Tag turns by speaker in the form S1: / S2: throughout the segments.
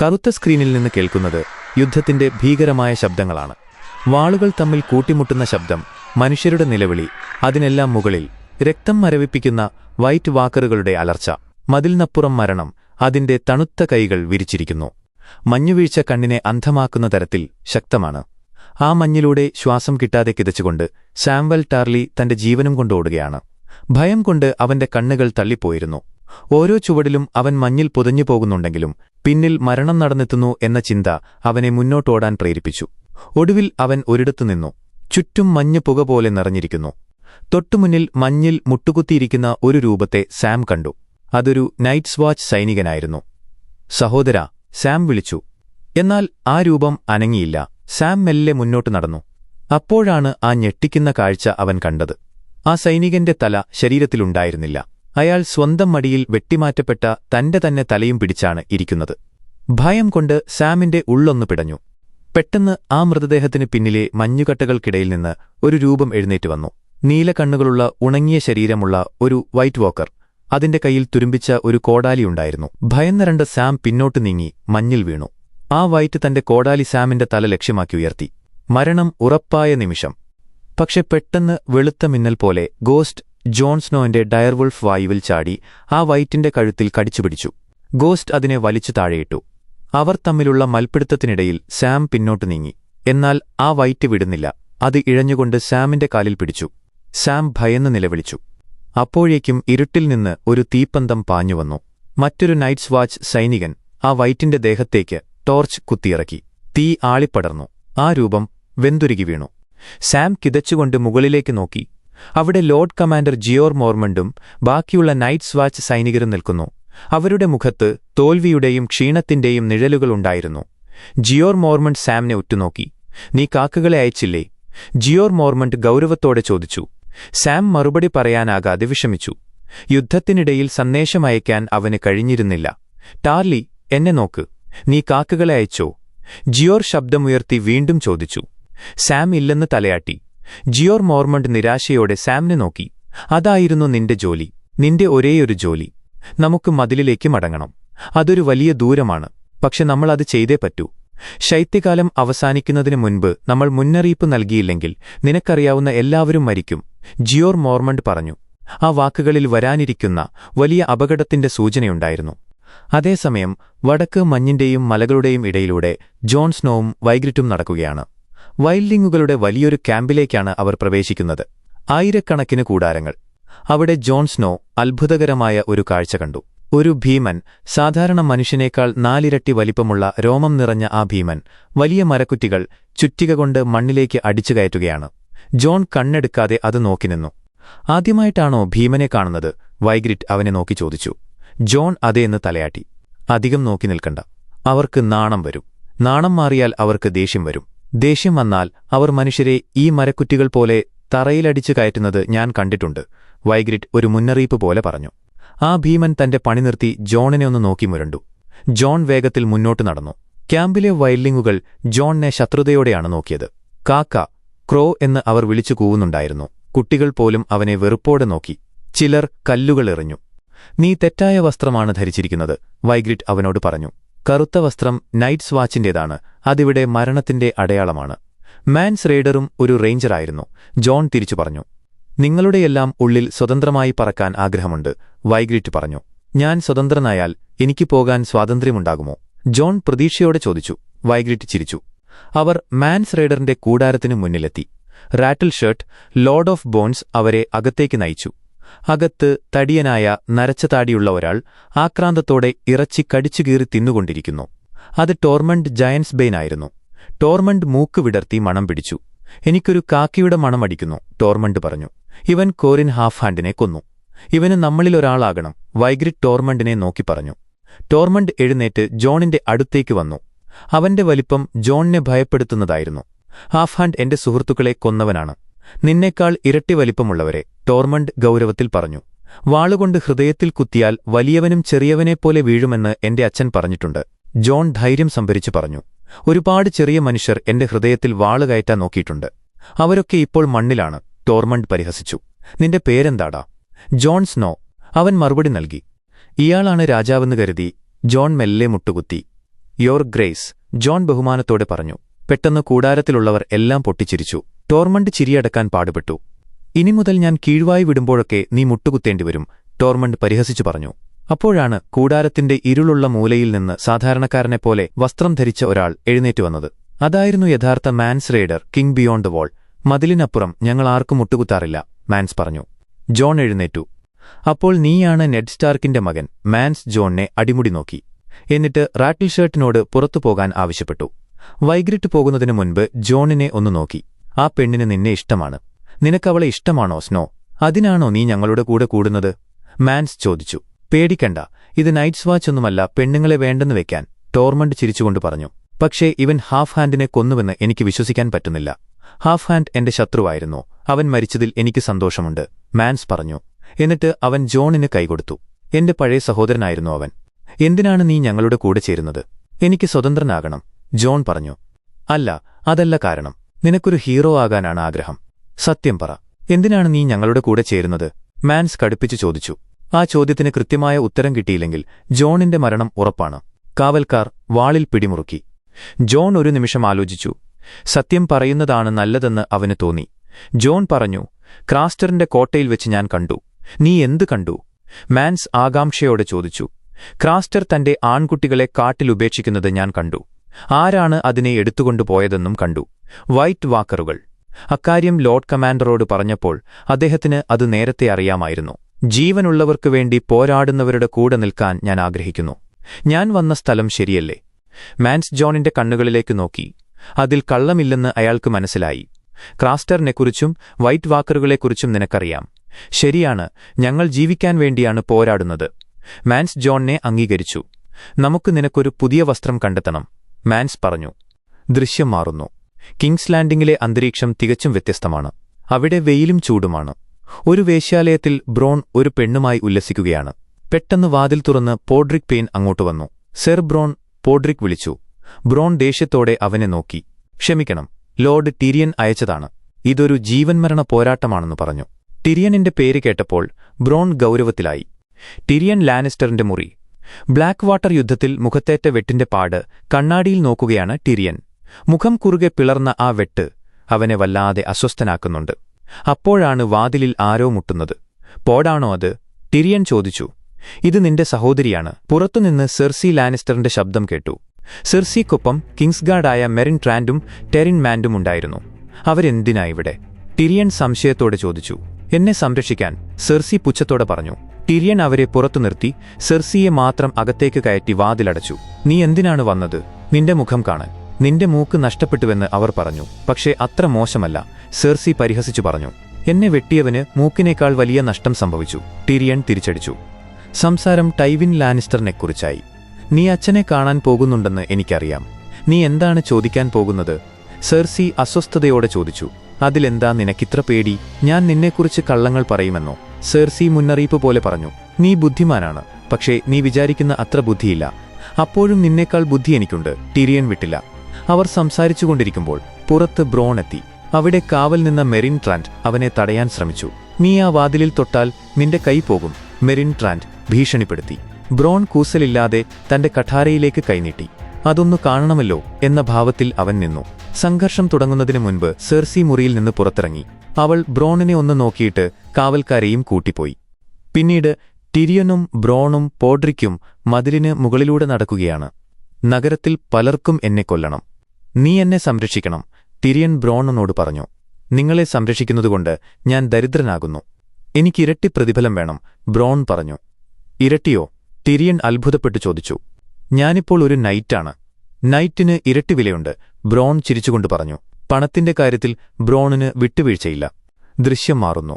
S1: കറുത്ത സ്ക്രീനിൽ നിന്ന് കേൾക്കുന്നത് യുദ്ധത്തിന്റെ ഭീകരമായ ശബ്ദങ്ങളാണ് വാളുകൾ തമ്മിൽ കൂട്ടിമുട്ടുന്ന ശബ്ദം മനുഷ്യരുടെ നിലവിളി അതിനെല്ലാം മുകളിൽ രക്തം മരവിപ്പിക്കുന്ന വൈറ്റ് വാക്കറുകളുടെ അലർച്ച മതിലിനപ്പുറം മരണം അതിന്റെ തണുത്ത കൈകൾ വിരിച്ചിരിക്കുന്നു മഞ്ഞുവീഴ്ച കണ്ണിനെ അന്ധമാക്കുന്ന തരത്തിൽ ശക്തമാണ് ആ മഞ്ഞിലൂടെ ശ്വാസം കിട്ടാതെ കിതച്ചുകൊണ്ട് സാംവൽ ടാർലി തന്റെ ജീവനും കൊണ്ടോടുകയാണ് ഭയം കൊണ്ട് അവന്റെ കണ്ണുകൾ തള്ളിപ്പോയിരുന്നു ഓരോ ചുവടിലും അവൻ മഞ്ഞിൽ പുതഞ്ഞു പോകുന്നുണ്ടെങ്കിലും പിന്നിൽ മരണം നടന്നെത്തുന്നു എന്ന ചിന്ത അവനെ മുന്നോട്ടോടാൻ പ്രേരിപ്പിച്ചു ഒടുവിൽ അവൻ ഒരിടത്തു നിന്നു ചുറ്റും മഞ്ഞ് പുക പോലെ നിറഞ്ഞിരിക്കുന്നു തൊട്ടുമുന്നിൽ മഞ്ഞിൽ മുട്ടുകുത്തിയിരിക്കുന്ന ഒരു രൂപത്തെ സാം കണ്ടു അതൊരു നൈറ്റ്സ് വാച്ച് സൈനികനായിരുന്നു സഹോദര സാം വിളിച്ചു എന്നാൽ ആ രൂപം അനങ്ങിയില്ല സാം മെല്ലെ മുന്നോട്ട് നടന്നു അപ്പോഴാണ് ആ ഞെട്ടിക്കുന്ന കാഴ്ച അവൻ കണ്ടത് ആ സൈനികന്റെ തല ശരീരത്തിലുണ്ടായിരുന്നില്ല അയാൾ സ്വന്തം മടിയിൽ വെട്ടിമാറ്റപ്പെട്ട തന്റെ തന്നെ തലയും പിടിച്ചാണ് ഇരിക്കുന്നത് ഭയം കൊണ്ട് സാമിന്റെ ഉള്ളൊന്നു പിടഞ്ഞു പെട്ടെന്ന് ആ മൃതദേഹത്തിന് പിന്നിലെ മഞ്ഞുകട്ടകൾക്കിടയിൽ നിന്ന് ഒരു രൂപം എഴുന്നേറ്റ് വന്നു നീലക്കണ്ണുകളുള്ള ഉണങ്ങിയ ശരീരമുള്ള ഒരു വൈറ്റ് വാക്കർ അതിന്റെ കയ്യിൽ തുരുമ്പിച്ച ഒരു കോടാലിയുണ്ടായിരുന്നു ഭയന്ന രണ്ട് സാം പിന്നോട്ട് നീങ്ങി മഞ്ഞിൽ വീണു ആ വൈറ്റ് തന്റെ കോടാലി സാമിന്റെ തല ലക്ഷ്യമാക്കി ഉയർത്തി മരണം ഉറപ്പായ നിമിഷം പക്ഷെ പെട്ടെന്ന് വെളുത്ത മിന്നൽ പോലെ ഗോസ്റ്റ് ജോൺസ്നോന്റെ ഡയർവുൾഫ് വായുവിൽ ചാടി ആ വൈറ്റിന്റെ കഴുത്തിൽ കടിച്ചുപിടിച്ചു ഗോസ്റ്റ് അതിനെ വലിച്ചു താഴെയിട്ടു അവർ തമ്മിലുള്ള മൽപ്പിടുത്തത്തിനിടയിൽ സാം പിന്നോട്ട് നീങ്ങി എന്നാൽ ആ വൈറ്റ് വിടുന്നില്ല അത് ഇഴഞ്ഞുകൊണ്ട് സാമിന്റെ കാലിൽ പിടിച്ചു സാം ഭയന്ന് നിലവിളിച്ചു അപ്പോഴേക്കും ഇരുട്ടിൽ നിന്ന് ഒരു തീപ്പന്തം പാഞ്ഞുവന്നു മറ്റൊരു നൈറ്റ്സ് വാച്ച് സൈനികൻ ആ വൈറ്റിന്റെ ദേഹത്തേക്ക് ടോർച്ച് കുത്തിയിറക്കി തീ ആളിപ്പടർന്നു ആ രൂപം വെന്തുരുകി വീണു സാം കിതച്ചുകൊണ്ട് മുകളിലേക്ക് നോക്കി അവിടെ ലോർഡ് കമാൻഡർ ജിയോർ മോർമണ്ടും ബാക്കിയുള്ള നൈറ്റ്സ് വാച്ച് സൈനികരും നിൽക്കുന്നു അവരുടെ മുഖത്ത് തോൽവിയുടെയും ക്ഷീണത്തിന്റെയും നിഴലുകളുണ്ടായിരുന്നു ജിയോർ മോർമണ്ട് സാമിനെ ഉറ്റുനോക്കി നീ കാക്കുകളെ അയച്ചില്ലേ ജിയോർ മോർമണ്ട് ഗൗരവത്തോടെ ചോദിച്ചു സാം മറുപടി പറയാനാകാതെ വിഷമിച്ചു യുദ്ധത്തിനിടയിൽ സന്ദേശമയക്കാൻ അവന് കഴിഞ്ഞിരുന്നില്ല ടാർലി എന്നെ നോക്ക് നീ കാക്കുകളെ അയച്ചോ ജിയോർ ശബ്ദമുയർത്തി വീണ്ടും ചോദിച്ചു സാം ഇല്ലെന്ന് തലയാട്ടി ജിയോർ മോർമണ്ട് നിരാശയോടെ സാമിനെ നോക്കി അതായിരുന്നു നിന്റെ ജോലി നിന്റെ ഒരേയൊരു ജോലി നമുക്ക് മതിലിലേക്ക് മടങ്ങണം അതൊരു വലിയ ദൂരമാണ് പക്ഷെ നമ്മളത് ചെയ്തേ പറ്റൂ ശൈത്യകാലം അവസാനിക്കുന്നതിന് മുൻപ് നമ്മൾ മുന്നറിയിപ്പ് നൽകിയില്ലെങ്കിൽ നിനക്കറിയാവുന്ന എല്ലാവരും മരിക്കും ജിയോർ മോർമണ്ട് പറഞ്ഞു ആ വാക്കുകളിൽ വരാനിരിക്കുന്ന വലിയ അപകടത്തിന്റെ സൂചനയുണ്ടായിരുന്നു അതേസമയം വടക്ക് മഞ്ഞിന്റെയും മലകളുടെയും ഇടയിലൂടെ ജോൺസ്നോവും വൈഗ്രിറ്റും നടക്കുകയാണ് വൈൽഡിങ്ങുകളുടെ വലിയൊരു ക്യാമ്പിലേക്കാണ് അവർ പ്രവേശിക്കുന്നത് ആയിരക്കണക്കിന് കൂടാരങ്ങൾ അവിടെ ജോൺസ്നോ അത്ഭുതകരമായ ഒരു കാഴ്ച കണ്ടു ഒരു ഭീമൻ സാധാരണ മനുഷ്യനേക്കാൾ നാലിരട്ടി വലിപ്പമുള്ള രോമം നിറഞ്ഞ ആ ഭീമൻ വലിയ മരക്കുറ്റികൾ ചുറ്റിക കൊണ്ട് മണ്ണിലേക്ക് അടിച്ചു കയറ്റുകയാണ് ജോൺ കണ്ണെടുക്കാതെ അത് നോക്കി നിന്നു ആദ്യമായിട്ടാണോ ഭീമനെ കാണുന്നത് വൈഗ്രിറ്റ് അവനെ നോക്കി ചോദിച്ചു ജോൺ അതേന്ന് തലയാട്ടി അധികം നോക്കി നിൽക്കണ്ട അവർക്ക് നാണം വരും നാണം മാറിയാൽ അവർക്ക് ദേഷ്യം വരും ദേഷ്യം വന്നാൽ അവർ മനുഷ്യരെ ഈ മരക്കുറ്റികൾ പോലെ തറയിലടിച്ചു കയറ്റുന്നത് ഞാൻ കണ്ടിട്ടുണ്ട് വൈഗ്രിറ്റ് ഒരു മുന്നറിയിപ്പ് പോലെ പറഞ്ഞു ആ ഭീമൻ തന്റെ പണി നിർത്തി ജോണിനെ ഒന്ന് നോക്കി മുരണ്ടു ജോൺ വേഗത്തിൽ മുന്നോട്ട് നടന്നു ക്യാമ്പിലെ വൈൽഡിങ്ങുകൾ ജോണിനെ ശത്രുതയോടെയാണ് നോക്കിയത് കാക്ക ക്രോ എന്ന് അവർ വിളിച്ചു കൂവുന്നുണ്ടായിരുന്നു കുട്ടികൾ പോലും അവനെ വെറുപ്പോടെ നോക്കി ചിലർ കല്ലുകൾ എറിഞ്ഞു നീ തെറ്റായ വസ്ത്രമാണ് ധരിച്ചിരിക്കുന്നത് വൈഗ്രിറ്റ് അവനോട് പറഞ്ഞു കറുത്ത വസ്ത്രം നൈറ്റ്സ് വാച്ചിന്റേതാണ് അതിവിടെ മരണത്തിന്റെ അടയാളമാണ് മാൻസ് റെയ്ഡറും ഒരു റേഞ്ചറായിരുന്നു ജോൺ തിരിച്ചു പറഞ്ഞു നിങ്ങളുടെയെല്ലാം ഉള്ളിൽ സ്വതന്ത്രമായി പറക്കാൻ ആഗ്രഹമുണ്ട് വൈഗ്രിറ്റ് പറഞ്ഞു ഞാൻ സ്വതന്ത്രനായാൽ എനിക്ക് പോകാൻ സ്വാതന്ത്ര്യമുണ്ടാകുമോ ജോൺ പ്രതീക്ഷയോടെ ചോദിച്ചു വൈഗ്രിറ്റ് ചിരിച്ചു അവർ മാൻസ് റെയ്ഡറിന്റെ കൂടാരത്തിനു മുന്നിലെത്തി Rattleshirt Lord of Bones അവരെ അകത്തേക്ക് നയിച്ചു അകത്ത് തടിയനായ നരച്ച താടിയുള്ള ഒരാൾ ആക്രാന്തത്തോടെ ഇറച്ചി കടിച്ചുകീറി തിന്നുകൊണ്ടിരിക്കുന്നു അത് ടോർമണ്ട് ജയൻസ് ബെയ്നായിരുന്നു ടോർമണ്ട് മൂക്ക് വിടർത്തി മണം പിടിച്ചു എനിക്കൊരു കാക്കിയുടെ മണമടിക്കുന്നു ടോർമണ്ട് പറഞ്ഞു ഇവൻ കോറിൻ ഹാഫ് ഹാൻഡിനെ കൊന്നു ഇവന് നമ്മളിലൊരാളാകണം വൈഗ്രിറ്റ് ടോർമണ്ടിനെ നോക്കി പറഞ്ഞു ടോർമണ്ട് എഴുന്നേറ്റ് ജോണിന്റെ അടുത്തേക്ക് വന്നു അവന്റെ വലിപ്പം ജോണിനെ ഭയപ്പെടുത്തുന്നതായിരുന്നു ഹാഫ് ഹാൻഡ് എന്റെ സുഹൃത്തുക്കളെ കൊന്നവനാണ് നിന്നേക്കാൾ ഇരട്ടി വലിപ്പമുള്ളവരെ ടോർമണ്ട് ഗൗരവത്തിൽ പറഞ്ഞു വാളുകൊണ്ട് ഹൃദയത്തിൽ കുത്തിയാൽ വലിയവനും ചെറിയവനെപ്പോലെ വീഴുമെന്ന് എന്റെ അച്ഛൻ പറഞ്ഞിട്ടുണ്ട് ജോൺ ധൈര്യം സംഭരിച്ചു പറഞ്ഞു ഒരുപാട് ചെറിയ മനുഷ്യർ എന്റെ ഹൃദയത്തിൽ വാളുകയറ്റാൻ നോക്കിയിട്ടുണ്ട് അവരൊക്കെ ഇപ്പോൾ മണ്ണിലാണ് ടോർമണ്ട് പരിഹസിച്ചു നിന്റെ പേരെന്താടാ ജോൺ സ്നോ അവൻ മറുപടി നൽകി ഇയാളാണ് രാജാവെന്ന് കരുതി ജോൺ മെല്ലെ മുട്ടുകുത്തി യോർ ഗ്രേസ് ജോൺ ബഹുമാനത്തോടെ പറഞ്ഞു പെട്ടെന്ന് കൂടാരത്തിലുള്ളവർ എല്ലാം പൊട്ടിച്ചിരിച്ചു ടോർമണ്ട് ചിരിയടക്കാൻ പാടുപെട്ടു ഇനി മുതൽ ഞാൻ കീഴ്വായി വിടുമ്പോഴൊക്കെ നീ മുട്ടുകുത്തേണ്ടി വരും ടോർമണ്ട് പരിഹസിച്ചു പറഞ്ഞു അപ്പോഴാണ് കൂടാരത്തിന്റെ ഇരുളുള്ള മൂലയിൽ നിന്ന് സാധാരണക്കാരനെപ്പോലെ വസ്ത്രം ധരിച്ച ഒരാൾ എഴുന്നേറ്റ് വന്നത് അതായിരുന്നു യഥാർത്ഥ Mance Rayder King Beyond Wall മതിലിനപ്പുറം ഞങ്ങൾ ആർക്കും മുട്ടുകുത്താറില്ല മാൻസ് പറഞ്ഞു ജോൺ എഴുന്നേറ്റു അപ്പോൾ നീയാണ് നെഡ് സ്റ്റാർക്കിന്റെ മകൻ മാൻസ് ജോണിനെ അടിമുടി നോക്കി എന്നിട്ട് റാറ്റിൽ ഷർട്ടിനോട് പുറത്തു പോകാൻ ആവശ്യപ്പെട്ടു വൈകിട്ട് പോകുന്നതിനു മുൻപ് ജോണിനെ ഒന്ന് നോക്കി ആ പെണ്ണിന് നിന്നെ ഇഷ്ടമാണ് നിനക്കവളെ ഇഷ്ടമാണോ സ്നോ അതിനാണോ നീ ഞങ്ങളുടെ കൂടെ കൂടുന്നത് മാൻസ് ചോദിച്ചു പേടിക്കണ്ട ഇത് നൈറ്റ്സ് വാച്ച് ഒന്നുമല്ല പെണ്ണുങ്ങളെ വേണ്ടെന്ന് വെക്കാൻ ടോർമണ്ട് ചിരിച്ചുകൊണ്ട് പറഞ്ഞു പക്ഷേ ഇവൻ ഹാഫ് ഹാൻഡിനെ കൊന്നുവെന്ന് എനിക്ക് വിശ്വസിക്കാൻ പറ്റുന്നില്ല ഹാഫ് ഹാൻഡ് എന്റെ ശത്രുവായിരുന്നു അവൻ മരിച്ചതിൽ എനിക്ക് സന്തോഷമുണ്ട് മാൻസ് പറഞ്ഞു എന്നിട്ട് അവൻ ജോണിന് കൈകൊടുത്തു എന്റെ പഴയ സഹോദരനായിരുന്നു അവൻ എന്തിനാണ് നീ ഞങ്ങളുടെ കൂടെ ചേരുന്നത് എനിക്ക് സ്വതന്ത്രനാകണം ജോൺ പറഞ്ഞു അല്ല അതല്ല കാരണം നിനക്കൊരു ഹീറോ ആകാനാണ് ആഗ്രഹം സത്യം പറ എന്തിനാണ് നീ ഞങ്ങളുടെ കൂടെ ചേരുന്നത് മാൻസ് കടുപ്പിച്ചു ചോദിച്ചു ആ ചോദ്യത്തിന് കൃത്യമായ ഉത്തരം കിട്ടിയില്ലെങ്കിൽ ജോണിന്റെ മരണം ഉറപ്പാണ് കാവൽക്കാർ വാളിൽ പിടിമുറുക്കി ജോൺ ഒരു നിമിഷം ആലോചിച്ചു സത്യം പറയുന്നതാണ് നല്ലതെന്ന് അവന് തോന്നി ജോൺ പറഞ്ഞു ക്രാസ്റ്ററിന്റെ കോട്ടയിൽ വെച്ച് ഞാൻ കണ്ടു നീ എന്ത് കണ്ടു മാൻസ് ആകാംക്ഷയോടെ ചോദിച്ചു ക്രാസ്റ്റർ തന്റെ ആൺകുട്ടികളെ കാട്ടിലുപേക്ഷിക്കുന്നത് ഞാൻ കണ്ടു ആരാണ് അതിനെ എടുത്തുകൊണ്ടുപോയതെന്നും കണ്ടു വൈറ്റ് വാക്കറുകൾ അക്കാര്യം ലോർഡ് കമാൻഡറോട് പറഞ്ഞപ്പോൾ അദ്ദേഹത്തിന് അത് നേരത്തെ അറിയാമായിരുന്നു ജീവനുള്ളവർക്കു വേണ്ടി പോരാടുന്നവരുടെ കൂടെ നിൽക്കാൻ ഞാൻ ആഗ്രഹിക്കുന്നു ഞാൻ വന്ന സ്ഥലം ശരിയല്ലേ മാൻസ് ജോണിന്റെ കണ്ണുകളിലേക്ക് നോക്കി അതിൽ കള്ളമില്ലെന്ന് അയാൾക്ക് മനസ്സിലായി ക്രാസ്റ്ററിനെക്കുറിച്ചും വൈറ്റ് വാക്കറുകളെക്കുറിച്ചും നിനക്കറിയാം ശരിയാണ് ഞങ്ങൾ ജീവിക്കാൻ വേണ്ടിയാണ് പോരാടുന്നത് മാൻസ് ജോണിനെ അംഗീകരിച്ചു നമുക്ക് നിനക്കൊരു പുതിയ വസ്ത്രം കണ്ടെത്തണം മാൻസ് പറഞ്ഞു ദൃശ്യം മാറുന്നു കിങ്സ് ലാൻഡിംഗിലെ അന്തരീക്ഷം തികച്ചും വ്യത്യസ്തമാണ് അവിടെ വെയിലും ചൂടുമാണ് ഒരു വേശ്യാലയത്തിൽ ബ്രോൺ ഒരു പെണ്ണുമായി ഉല്ലസിക്കുകയാണ് പെട്ടെന്ന് വാതിൽ തുറന്ന് പോഡ്രിക് പെയിൻ അങ്ങോട്ട് വന്നു സെർ ബ്രോൺ പോഡ്രിക് വിളിച്ചു ബ്രോൺ ദേഷ്യത്തോടെ അവനെ നോക്കി ക്ഷമിക്കണം ലോർഡ് ടിരിയൻ അയച്ചതാണ് ഇതൊരു ജീവൻമരണ പോരാട്ടമാണെന്ന് പറഞ്ഞു ടിരിയനിന്റെ പേര് കേട്ടപ്പോൾ ബ്രോൺ ഗൗരവത്തിലായി ടിരിയൻ ലാനിസ്റ്ററിന്റെ മുറി ബ്ലാക്ക് വാട്ടർ യുദ്ധത്തിൽ മുഖത്തേറ്റ വെട്ടിന്റെ പാട് കണ്ണാടിയിൽ നോക്കുകയാണ് ടിരിയൻ മുഖം കുറുകെ പിളർന്ന ആ വെട്ട് അവനെ വല്ലാതെ അസ്വസ്ഥനാക്കുന്നുണ്ട് അപ്പോഴാണ് വാതിലിൽ ആരോ മുട്ടുന്നത് പോടാണോ അത് ടിരിയൻ ചോദിച്ചു ഇത് നിന്റെ സഹോദരിയാണ് പുറത്തുനിന്ന് സെർസി ലാനിസ്റ്ററിന്റെ ശബ്ദം കേട്ടു സെർസിക്കൊപ്പം കിങ്സ്ഗാർഡായ മെറിൻ ട്രാൻഡും ടെറിൻ മാൻഡും ഉണ്ടായിരുന്നു അവരെന്തിനാ ഇവിടെ ടിരിയൻ സംശയത്തോടെ ചോദിച്ചു എന്നെ സംരക്ഷിക്കാൻ സെർസി പുച്ഛത്തോടെ പറഞ്ഞു ടിരിയൻ അവരെ പുറത്തു നിർത്തി സെർസിയെ മാത്രം അകത്തേക്ക് കയറ്റി വാതിലടച്ചു നീ എന്തിനാണ് വന്നത് നിന്റെ മുഖം കാണാൻ നിന്റെ മൂക്ക് നഷ്ടപ്പെട്ടുവെന്ന് അവർ പറഞ്ഞു പക്ഷേ അത്ര മോശമല്ല സെർസി പരിഹസിച്ചു പറഞ്ഞു എന്നെ വെട്ടിയവന് മൂക്കിനേക്കാൾ വലിയ നഷ്ടം സംഭവിച്ചു ടിരിയൻ തിരിച്ചടിച്ചു സംസാരം ടൈവിൻ ലാനിസ്റ്ററിനെക്കുറിച്ചായി നീ അച്ഛനെ കാണാൻ പോകുന്നുണ്ടെന്ന് എനിക്കറിയാം നീ എന്താണ് ചോദിക്കാൻ പോകുന്നത് സെർസി അസ്വസ്ഥതയോടെ ചോദിച്ചു അതിലെന്താ നിനക്കിത്ര പേടി ഞാൻ നിന്നെക്കുറിച്ച് കള്ളങ്ങൾ പറയുമെന്നോ സെർസി മുന്നറിയിപ്പ് പോലെ പറഞ്ഞു നീ ബുദ്ധിമാനാണ് പക്ഷേ നീ വിചാരിക്കുന്ന അത്ര ബുദ്ധിയില്ല അപ്പോഴും നിന്നേക്കാൾ ബുദ്ധി എനിക്കുണ്ട് ടിരിയൻ വിട്ടില്ല അവർ സംസാരിച്ചുകൊണ്ടിരിക്കുമ്പോൾ പുറത്ത് എത്തി അവിടെ കാവൽ നിന്ന മെറിൻ ട്രാൻഡ് അവനെ തടയാൻ ശ്രമിച്ചു നീ ആ വാതിലിൽ തൊട്ടാൽ നിന്റെ കൈ പോകും മെറിൻ ട്രാൻഡ് ഭീഷണിപ്പെടുത്തി ബ്രോൺ കൂസലില്ലാതെ തന്റെ കഠാരയിലേക്ക് കൈനീട്ടി അതൊന്നു കാണണമല്ലോ എന്ന ഭാവത്തിൽ അവൻ നിന്നു സംഘർഷം തുടങ്ങുന്നതിനു മുൻപ് സെർസി മുറിയിൽ നിന്ന് പുറത്തിറങ്ങി അവൾ ബ്രോണിനെ ഒന്ന് നോക്കിയിട്ട് കാവൽക്കാരെയും കൂട്ടിപ്പോയി പിന്നീട് ടിരിയനും ബ്രോണും പോഡ്രിക്കും മതിലിന് മുകളിലൂടെ നടക്കുകയാണ് നഗരത്തിൽ പലർക്കും എന്നെ കൊല്ലണം നീ എന്നെ സംരക്ഷിക്കണം തിരിയൻ ബ്രോണനോട് പറഞ്ഞു നിങ്ങളെ സംരക്ഷിക്കുന്നതുകൊണ്ട് ഞാൻ ദരിദ്രനാകുന്നു എനിക്കിരട്ടി പ്രതിഫലം വേണം ബ്രോൺ പറഞ്ഞു ഇരട്ടിയോ തിരിയൻ അത്ഭുതപ്പെട്ടു ചോദിച്ചു ഞാനിപ്പോൾ ഒരു നൈറ്റാണ് നൈറ്റിന് ഇരട്ടി വിലയുണ്ട് ബ്രോൺ ചിരിച്ചുകൊണ്ട് പറഞ്ഞു പണത്തിന്റെ കാര്യത്തിൽ ബ്രോണിന് വിട്ടുവീഴ്ചയില്ല ദൃശ്യം മാറുന്നു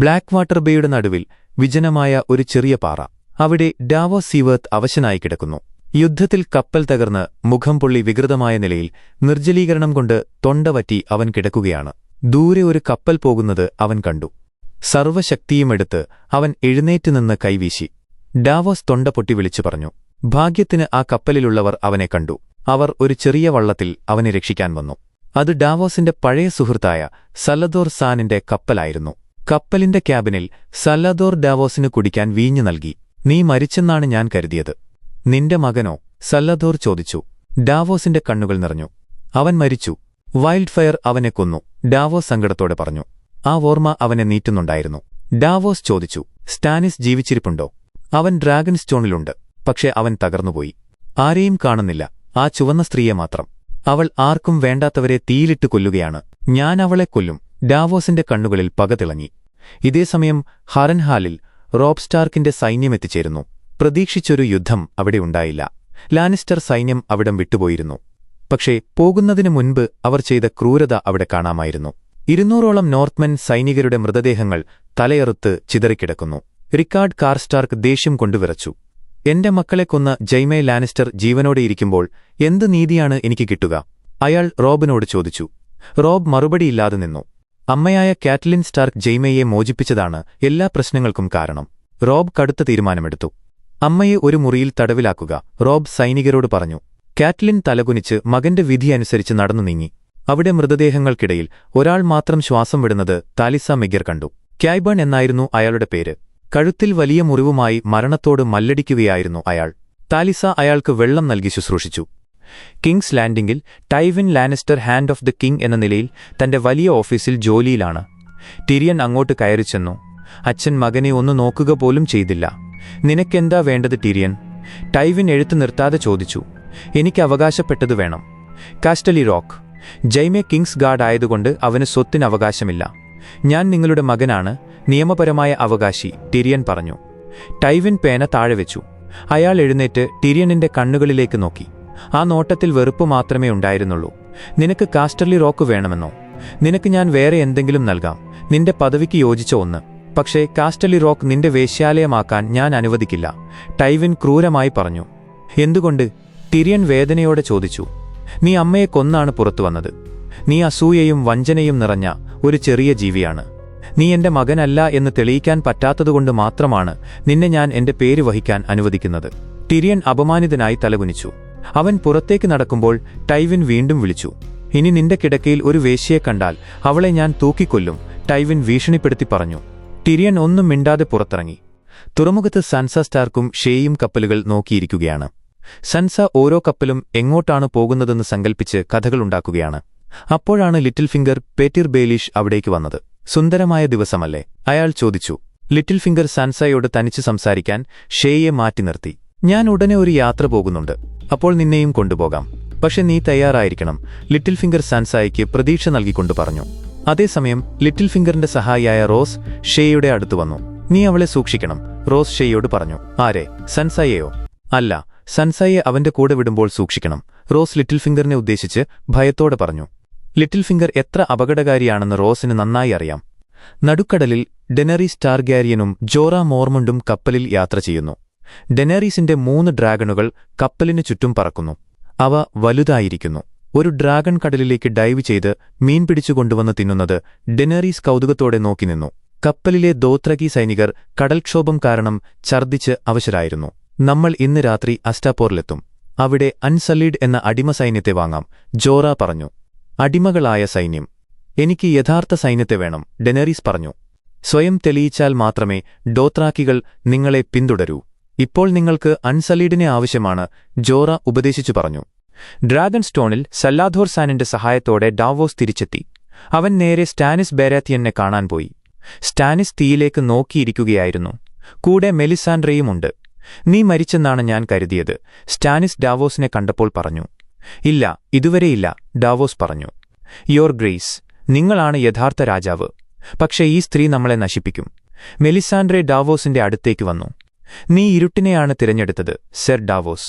S1: ബ്ലാക്ക് വാട്ടർ ബേയുടെ നടുവിൽ വിജനമായ ഒരു ചെറിയ പാറ അവിടെ ഡാവോ സീവേർത്ത് അവശനായി കിടക്കുന്നു യുദ്ധത്തിൽ കപ്പൽ തകർന്ന് മുഖം പൊള്ളി വികൃതമായ നിലയിൽ നിർജ്ജലീകരണം കൊണ്ട് തൊണ്ടവറ്റി അവൻ കിടക്കുകയാണ് ദൂരെ ഒരു കപ്പൽ പോകുന്നത് അവൻ കണ്ടു സർവശക്തിയുമെടുത്ത് അവൻ എഴുന്നേറ്റ് നിന്ന് കൈവീശി ഡാവോസ് തൊണ്ട പൊട്ടി വിളിച്ചു പറഞ്ഞു ഭാഗ്യത്തിന് ആ കപ്പലിലുള്ളവർ അവനെ കണ്ടു അവർ ഒരു ചെറിയ വള്ളത്തിൽ അവനെ രക്ഷിക്കാൻ വന്നു അത് ഡാവോസിന്റെ പഴയ സുഹൃത്തായ സല്ലദോർ സാനിന്റെ കപ്പലായിരുന്നു കപ്പലിന്റെ ക്യാബിനിൽ സല്ലദോർ ഡാവോസിന് കുടിക്കാൻ വീഞ്ഞു നൽകി നീ മരിച്ചെന്നാണ് ഞാൻ കരുതിയത് നിന്റെ മകനോ സല്ലദോർ ചോദിച്ചു ഡാവോസിന്റെ കണ്ണുകൾ നിറഞ്ഞു അവൻ മരിച്ചു വൈൽഡ് ഫയർ അവനെ കൊന്നു ഡാവോസ് സങ്കടത്തോടെ പറഞ്ഞു ആ ഓർമ്മ അവനെ നീറ്റുന്നുണ്ടായിരുന്നു ഡാവോസ് ചോദിച്ചു സ്റ്റാനിസ് ജീവിച്ചിരിപ്പുണ്ടോ അവൻ ഡ്രാഗൺ സ്റ്റോണിലുണ്ട് പക്ഷെ അവൻ തകർന്നുപോയി ആരെയും കാണുന്നില്ല ആ ചുവന്ന സ്ത്രീയെ മാത്രം അവൾ ആർക്കും വേണ്ടാത്തവരെ തീയിലിട്ട് കൊല്ലുകയാണ് ഞാൻ അവളെ കൊല്ലും ഡാവോസിന്റെ കണ്ണുകളിൽ പക തിളങ്ങി ഇതേസമയം ഹറൻഹാലിൽ റോബ്സ്റ്റാർക്കിന്റെ സൈന്യമെത്തിച്ചേരുന്നു പ്രതീക്ഷിച്ചൊരു യുദ്ധം അവിടെ ഉണ്ടായില്ല ലാനിസ്റ്റർ സൈന്യം അവിടം വിട്ടുപോയിരുന്നു പക്ഷേ പോകുന്നതിനു മുൻപ് അവർ ചെയ്ത ക്രൂരത അവിടെ കാണാമായിരുന്നു ഇരുന്നൂറോളം നോർത്ത്മെൻ സൈനികരുടെ മൃതദേഹങ്ങൾ തലയെറുത്ത് ചിതറിക്കിടക്കുന്നു റിക്കാർഡ് കാർസ്റ്റാർക്ക് ദേഷ്യം കൊണ്ടുവിറച്ചു എന്റെ മക്കളെ കൊന്ന ജയ്മേ ലാനിസ്റ്റർ ജീവനോടെയിരിക്കുമ്പോൾ എന്ത് നീതിയാണ് എനിക്ക് കിട്ടുക അയാൾ റോബിനോട് ചോദിച്ചു റോബ് മറുപടിയില്ലാതെ നിന്നു അമ്മയായ കാറ്റ്ലിൻ സ്റ്റാർക്ക് ജെയ്മയെ മോചിപ്പിച്ചതാണ് എല്ലാ പ്രശ്നങ്ങൾക്കും കാരണം റോബ് കടുത്ത തീരുമാനമെടുത്തു അമ്മയെ ഒരു മുറിയിൽ തടവിലാക്കുക റോബ് സൈനികരോട് പറഞ്ഞു കാറ്റ്ലിൻ തലകുനിച്ച് മകന്റെ വിധിയനുസരിച്ച് നടന്നു നീങ്ങി അവിടെ മൃതദേഹങ്ങൾക്കിടയിൽ ഒരാൾ മാത്രം ശ്വാസം വിടുന്നത് താലിസ മെഗിർ കണ്ടു ക്യാബൺ എന്നായിരുന്നു അയാളുടെ പേര് കഴുത്തിൽ വലിയ മുറിവുമായി മരണത്തോട് മല്ലടിക്കുകയായിരുന്നു അയാൾ താലിസ അയാൾക്ക് വെള്ളം നൽകി ശുശ്രൂഷിച്ചു കിങ്സ് ലാൻഡിംഗിൽ Tywin Lannister Hand of the King എന്ന നിലയിൽ തന്റെ വലിയ ഓഫീസിൽ ജോലിയിലാണ് ടിരിയൻ അങ്ങോട്ട് കയറിച്ചെന്നു അച്ഛൻ മകനെ ഒന്ന് നോക്കുക പോലും ചെയ്തില്ല നിനക്കെന്താ വേണ്ടത് ടീരിയൻ ടൈവിൻ എഴുത്തു നിർത്താതെ ചോദിച്ചു എനിക്ക് അവകാശപ്പെട്ടത് വേണം Casterly Rock Jaime Kingsguard ആയതുകൊണ്ട് അവന് സ്വത്തിന് അവകാശമില്ല ഞാൻ നിങ്ങളുടെ മകനാണ് നിയമപരമായ അവകാശി ടിരിയൻ പറഞ്ഞു ടൈവിൻ പേന താഴെ വെച്ചു അയാൾ എഴുന്നേറ്റ് ടിരിയനിന്റെ കണ്ണുകളിലേക്ക് നോക്കി ആ നോട്ടത്തിൽ വെറുപ്പ് മാത്രമേ ഉണ്ടായിരുന്നുള്ളൂ നിനക്ക് കാസ്റ്റർലി റോക്ക് വേണമെന്നോ നിനക്ക് ഞാൻ വേറെ എന്തെങ്കിലും നൽകാം നിന്റെ പദവിക്ക് യോജിച്ച ഒന്ന് പക്ഷേ കാസ്റ്റലി റോക്ക് നിന്റെ വേശ്യാലയമാക്കാൻ ഞാൻ അനുവദിക്കില്ല ടൈവിൻ ക്രൂരമായി പറഞ്ഞു എന്തുകൊണ്ട് തിരിയൻ വേദനയോടെ ചോദിച്ചു നീ അമ്മയെ കൊന്നാണ് പുറത്തു വന്നത് നീ അസൂയയും വഞ്ചനയും നിറഞ്ഞ ഒരു ചെറിയ ജീവിയാണ് നീ എന്റെ മകനല്ല എന്ന് തെളിയിക്കാൻ പറ്റാത്തതുകൊണ്ട് മാത്രമാണ് നിന്നെ ഞാൻ എന്റെ പേര് വഹിക്കാൻ അനുവദിക്കുന്നത് ടിരിയൻ അപമാനിതനായി തലകുനിച്ചു അവൻ പുറത്തേക്ക് നടക്കുമ്പോൾ ടൈവിൻ വീണ്ടും വിളിച്ചു ഇനി നിന്റെ കിടക്കയിൽ ഒരു വേശ്യയെ കണ്ടാൽ അവളെ ഞാൻ തൂക്കിക്കൊല്ലും ടൈവിൻ ഭീഷണിപ്പെടുത്തി പറഞ്ഞു ടിരിയൻ ഒന്നും മിണ്ടാതെ പുറത്തിറങ്ങി തുറമുഖത്ത് സൻസ സ്റ്റാർക്കും ഷേയും കപ്പലുകൾ നോക്കിയിരിക്കുകയാണ് സൻസ ഓരോ കപ്പലും എങ്ങോട്ടാണ് പോകുന്നതെന്ന് സങ്കൽപ്പിച്ച് കഥകളുണ്ടാക്കുകയാണ് അപ്പോഴാണ് ലിറ്റിൽ ഫിംഗർ പേറ്റിർ ബേലീഷ് അവിടേക്ക് വന്നത് സുന്ദരമായ ദിവസമല്ലേ അയാൾ ചോദിച്ചു ലിറ്റിൽ ഫിംഗർ സാൻസയോട് തനിച്ച് സംസാരിക്കാൻ ഷേയെ മാറ്റി നിർത്തി ഞാൻ ഉടനെ ഒരു യാത്ര പോകുന്നുണ്ട് അപ്പോൾ നിന്നെയും കൊണ്ടുപോകാം പക്ഷെ നീ തയ്യാറായിരിക്കണം ലിറ്റിൽ ഫിംഗർ സാൻസായിക്ക് പ്രതീക്ഷ നൽകിക്കൊണ്ട് പറഞ്ഞു അതേസമയം ലിറ്റിൽ ഫിംഗറിന്റെ സഹായിയായ റോസ് ഷേയുടെ അടുത്തു വന്നു നീ അവളെ സൂക്ഷിക്കണം റോസ് ഷേയോട് പറഞ്ഞു ആരെ സൻസായയോ അല്ല സൻസായെ അവന്റെ കൂടെ വിടുമ്പോൾ സൂക്ഷിക്കണം റോസ് ലിറ്റിൽ ഫിംഗറിനെ ഉദ്ദേശിച്ച് ഭയത്തോടെ പറഞ്ഞു ലിറ്റിൽ ഫിംഗർ എത്ര അപകടകാരിയാണെന്ന് റോസിന് നന്നായി അറിയാം നടുക്കടലിൽ ഡെനറി സ്റ്റാർഗാരിയനും ജോറ മോർമുണ്ടും കപ്പലിൽ യാത്ര ചെയ്യുന്നു ഡെനറീസിന്റെ മൂന്ന് ഡ്രാഗണുകൾ കപ്പലിനു ചുറ്റും പറക്കുന്നു അവ വലുതായിരിക്കുന്നു ഒരു ഡ്രാഗൺ കടലിലേക്ക് ഡൈവ് ചെയ്ത് മീൻ പിടിച്ചുകൊണ്ടുവന്ന് തിന്നുന്നത് ഡെനറീസ് കൗതുകത്തോടെ നോക്കി നിന്നു കപ്പലിലെ ദോത്രകി സൈനികർ കടൽക്ഷോഭം കാരണം ഛർദ്ദിച്ച് അവശരായിരുന്നു നമ്മൾ ഇന്ന് രാത്രി അസ്റ്റാപ്പോറിലെത്തും അവിടെ അൺസലീഡ് എന്ന അടിമ സൈന്യത്തെ വാങ്ങാം ജോറ പറഞ്ഞു അടിമകളായ സൈന്യം എനിക്ക് യഥാർത്ഥ സൈന്യത്തെ വേണം ഡെനറീസ് പറഞ്ഞു സ്വയം തെളിയിച്ചാൽ മാത്രമേ ഡോത്രാക്കികൾ നിങ്ങളെ പിന്തുടരൂ ഇപ്പോൾ നിങ്ങൾക്ക് അൺസലീഡിനെ ആവശ്യമാണ് ജോറ ഉപദേശിച്ചു പറഞ്ഞു ഡ്രാഗൺ സ്റ്റോണിൽ സല്ലാധോർ സാനിന്റെ സഹായത്തോടെ ഡാവോസ് തിരിച്ചെത്തി അവൻ നേരെ സ്റ്റാനിസ് ബേരാത്തിയനെ കാണാൻ പോയി സ്റ്റാനിസ് തീയിലേക്ക് നോക്കിയിരിക്കുകയായിരുന്നു കൂടെ മെലിസാൻഡ്രയുമുണ്ട് നീ മരിച്ചെന്നാണ് ഞാൻ കരുതിയത് സ്റ്റാനിസ് ഡാവോസിനെ കണ്ടപ്പോൾ പറഞ്ഞു ഇല്ല ഇതുവരെയില്ല ഡാവോസ് പറഞ്ഞു യോർ ഗ്രേസ് നിങ്ങളാണ് യഥാർത്ഥ രാജാവ് പക്ഷേ ഈ സ്ത്രീ നമ്മളെ നശിപ്പിക്കും മെലിസാൻഡ്രെ ഡാവോസിന്റെ അടുത്തേക്ക് വന്നു നീ ഇരുട്ടിനെയാണ് തിരഞ്ഞെടുത്തത് സെർ ഡാവോസ്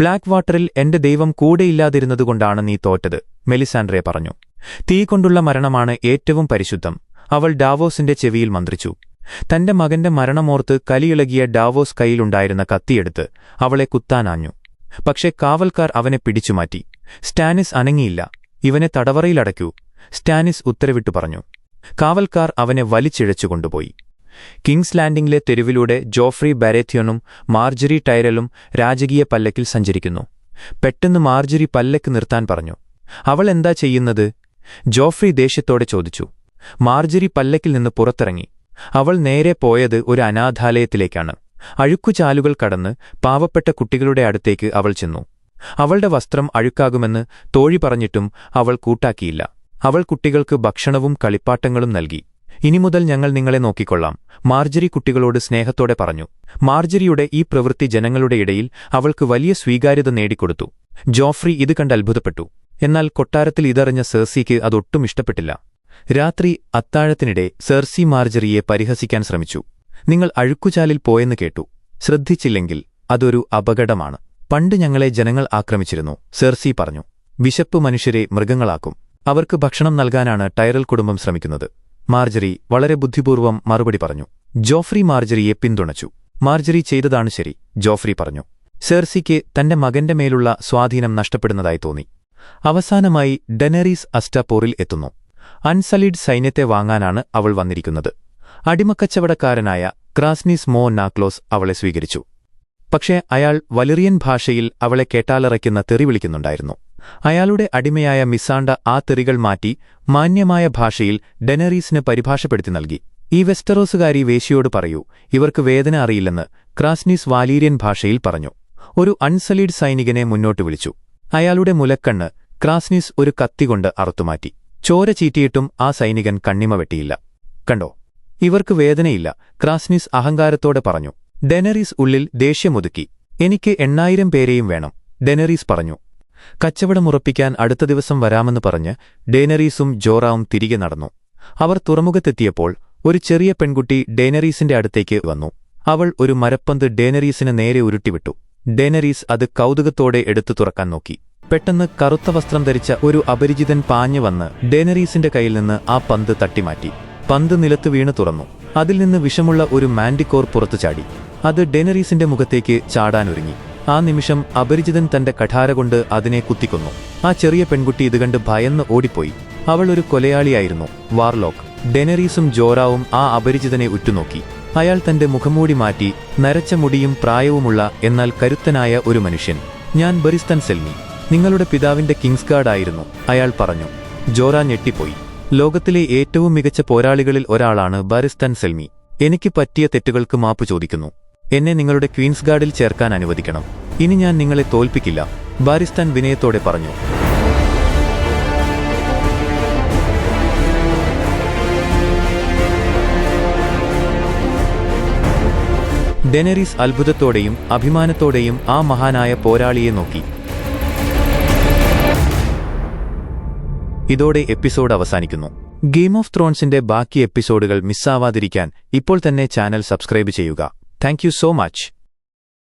S1: ബ്ലാക്ക് വാട്ടറിൽ എന്റെ ദൈവം കൂടെയില്ലാതിരുന്നതുകൊണ്ടാണ് നീ തോറ്റത് മെലിസാൻഡ്രെ പറഞ്ഞു തീ കൊണ്ടുള്ള മരണമാണ് ഏറ്റവും പരിശുദ്ധം അവൾ ഡാവോസിന്റെ ചെവിയിൽ മന്ത്രിച്ചു തന്റെ മകന്റെ മരണമോർത്ത് കലിയിളകിയ ഡാവോസ് കൈയിലുണ്ടായിരുന്ന കത്തിയെടുത്ത് അവളെ കുത്താനാഞ്ഞു പക്ഷെ കാവൽക്കാർ അവനെ പിടിച്ചുമാറ്റി സ്റ്റാനിസ് അനങ്ങിയില്ല ഇവനെ തടവറയിലടയ്ക്കൂ സ്റ്റാനിസ് ഉത്തരവിട്ടു പറഞ്ഞു കാവൽക്കാർ അവനെ വലിച്ചിഴച്ചുകൊണ്ടുപോയി കൊണ്ടുപോയി കിങ്സ് ലാൻഡിംഗിലെ തെരുവിലൂടെ ജോഫ്രി ബാരേത്യോണും മാർജറി ടൈരലും രാജകീയ പല്ലക്കിൽ സഞ്ചരിക്കുന്നു പെട്ടെന്ന് മാർജറി പല്ലക്ക് നിർത്താൻ പറഞ്ഞു അവൾ എന്താ ചെയ്യുന്നത് ജോഫ്രി ദേഷ്യത്തോടെ ചോദിച്ചു മാർജറി പല്ലക്കിൽ നിന്ന് പുറത്തിറങ്ങി അവൾ നേരെ പോയത് ഒരു അനാഥാലയത്തിലേക്കാണ് അഴുക്കുചാലുകൾ കടന്ന് പാവപ്പെട്ട കുട്ടികളുടെ അടുത്തേക്ക് അവൾ ചെന്നു അവളുടെ വസ്ത്രം അഴുക്കാകുമെന്ന് തോഴി പറഞ്ഞിട്ടും അവൾ കൂട്ടാക്കിയില്ല അവൾ കുട്ടികൾക്ക് ഭക്ഷണവും കളിപ്പാട്ടങ്ങളും നൽകി ഇനി മുതൽ ഞങ്ങൾ നിങ്ങളെ നോക്കിക്കൊള്ളാം മാർജരി കുട്ടികളോട് സ്നേഹത്തോടെ പറഞ്ഞു മാർജരിയുടെ ഈ പ്രവൃത്തി ജനങ്ങളുടെ ഇടയിൽ അവൾക്ക് വലിയ സ്വീകാര്യത നേടിക്കൊടുത്തു ജോഫ്രി ഇത് കണ്ട് അത്ഭുതപ്പെട്ടു എന്നാൽ കൊട്ടാരത്തിൽ ഇതറിഞ്ഞ സേർസിക്ക് അതൊട്ടും ഇഷ്ടപ്പെട്ടില്ല രാത്രി അത്താഴത്തിനിടെ സെർസി മാർജറിയെ പരിഹസിക്കാൻ ശ്രമിച്ചു നിങ്ങൾ അഴുക്കുചാലിൽ പോയെന്ന് കേട്ടു ശ്രദ്ധിച്ചില്ലെങ്കിൽ അതൊരു അപകടമാണ് പണ്ട് ഞങ്ങളെ ജനങ്ങൾ ആക്രമിച്ചിരുന്നു സെർസി പറഞ്ഞു വിശപ്പ് മനുഷ്യരെ മൃഗങ്ങളാക്കും അവർക്ക് ഭക്ഷണം നൽകാനാണ് ടൈറൽ കുടുംബം ശ്രമിക്കുന്നത് മാർജറി വളരെ ബുദ്ധിപൂർവ്വം മറുപടി പറഞ്ഞു ജോഫ്രി മാർജറിയെ പിന്തുണച്ചു മാർജറി ചെയ്തതാണ് ശരി ജോഫ്രി പറഞ്ഞു സെർസിക്ക് തന്റെ മകന്റെ മേലുള്ള സ്വാധീനം നഷ്ടപ്പെടുന്നതായി തോന്നി അവസാനമായി ഡെനറീസ് അസ്റ്റാപോറിൽ എത്തുന്നു അൺസലിഡ് സൈന്യത്തെ വാങ്ങാനാണ് അവൾ വന്നിരിക്കുന്നത് അടിമക്കച്ചവടക്കാരനായ ക്രാസ്നിസ് മോ നാക്ലോസ് അവളെ സ്വീകരിച്ചു പക്ഷേ അയാൾ വലറിയൻ ഭാഷയിൽ അവളെ കേട്ടാലറയ്ക്കുന്ന തെറി വിളിക്കുന്നുണ്ടായിരുന്നു അയാളുടെ അടിമയായ മിസാണ്ട ആ തെറികൾ മാറ്റി മാന്യമായ ഭാഷയിൽ ഡെനറീസിന് പരിഭാഷപ്പെടുത്തി നൽകി ഈ വെസ്റ്ററോസുകാരി വേശിയോട് പറയൂ ഇവർക്ക് വേദന അറിയില്ലെന്ന് ക്രാസ്നീസ് വാലീരിയൻ ഭാഷയിൽ പറഞ്ഞു ഒരു അൺസലീഡ് സൈനികനെ മുന്നോട്ട് വിളിച്ചു അയാളുടെ മുലക്കണ്ണ് ക്രാസ്നീസ് ഒരു കത്തികൊണ്ട് അറുത്തുമാറ്റി ചോര ചീറ്റിയിട്ടും ആ സൈനികൻ കണ്ണിമ വെട്ടിയില്ല കണ്ടോ ഇവർക്ക് വേദനയില്ല ക്രാസ്നീസ് അഹങ്കാരത്തോടെ പറഞ്ഞു ഡെനറീസ് ഉള്ളിൽ ദേഷ്യമൊതുക്കി എനിക്ക് എണ്ണായിരം പേരെയും വേണം ഡെനറീസ് പറഞ്ഞു കച്ചവടമുറപ്പിക്കാൻ അടുത്ത ദിവസം വരാമെന്ന് പറഞ്ഞ് ഡേനറീസും ജോറാവും തിരികെ നടന്നു അവർ തുറമുഖത്തെത്തിയപ്പോൾ ഒരു ചെറിയ പെൺകുട്ടി ഡേനറീസിന്റെ അടുത്തേക്ക് വന്നു അവൾ ഒരു മരപ്പന്ത് ഡേനറീസിന് നേരെ ഉരുട്ടിവിട്ടു ഡേനറീസ് അത് കൗതുകത്തോടെ എടുത്തു തുറക്കാൻ നോക്കി പെട്ടെന്ന് കറുത്ത വസ്ത്രം ധരിച്ച ഒരു അപരിചിതൻ പാഞ്ഞു വന്ന് ഡേനറീസിന്റെ കയ്യിൽ നിന്ന് ആ പന്ത് തട്ടിമാറ്റി പന്ത് നിലത്ത് വീണു തുറന്നു അതിൽ നിന്ന് വിഷമുള്ള ഒരു മാൻഡിക്കോർ പുറത്തു ചാടി അത് ഡേനറീസിന്റെ മുഖത്തേക്ക് ചാടാനൊരുങ്ങി ആ നിമിഷം അപരിചിതൻ തന്റെ കഠാര കൊണ്ട് അതിനെ കുത്തിക്കൊന്നു ആ ചെറിയ പെൺകുട്ടി ഇത് കണ്ട് ഭയന്ന് ഓടിപ്പോയി അവൾ ഒരു കൊലയാളിയായിരുന്നു വാർലോക്ക് ഡെനറീസും ജോറാവും ആ അപരിചിതനെ ഉറ്റുനോക്കി അയാൾ തന്റെ മുഖംമൂടി മാറ്റി നരച്ച മുടിയും പ്രായവുമുള്ള എന്നാൽ കരുത്തനായ ഒരു മനുഷ്യൻ ഞാൻ ബറിസ്തൻ സെൽമി നിങ്ങളുടെ പിതാവിന്റെ കിങ്സ് ഗാർഡായിരുന്നു അയാൾ പറഞ്ഞു ജോറ ഞെട്ടിപ്പോയി ലോകത്തിലെ ഏറ്റവും മികച്ച പോരാളികളിൽ ഒരാളാണ് ബറിസ്തൻ സെൽമി എനിക്ക് പറ്റിയ തെറ്റുകൾക്ക് മാപ്പ് ചോദിക്കുന്നു എന്നെ നിങ്ങളുടെ ക്വീൻസ് ഗാർഡിൽ ചേർക്കാൻ അനുവദിക്കണം ഇനി ഞാൻ നിങ്ങളെ തോൽപ്പിക്കില്ല ബാരിസ്ഥാൻ വിനയത്തോടെ പറഞ്ഞു ഡെനറിസ് അത്ഭുതത്തോടെയും അഭിമാനത്തോടെയും ആ മഹാനായ പോരാളിയെ നോക്കി ഇതോടെ എപ്പിസോഡ് അവസാനിക്കുന്നു ഗെയിം ഓഫ് ത്രോൺസിന്റെ ബാക്കി എപ്പിസോഡുകൾ മിസ്സാവാതിരിക്കാൻ ഇപ്പോൾ തന്നെ ചാനൽ സബ്സ്ക്രൈബ് ചെയ്യുക Thank you so much.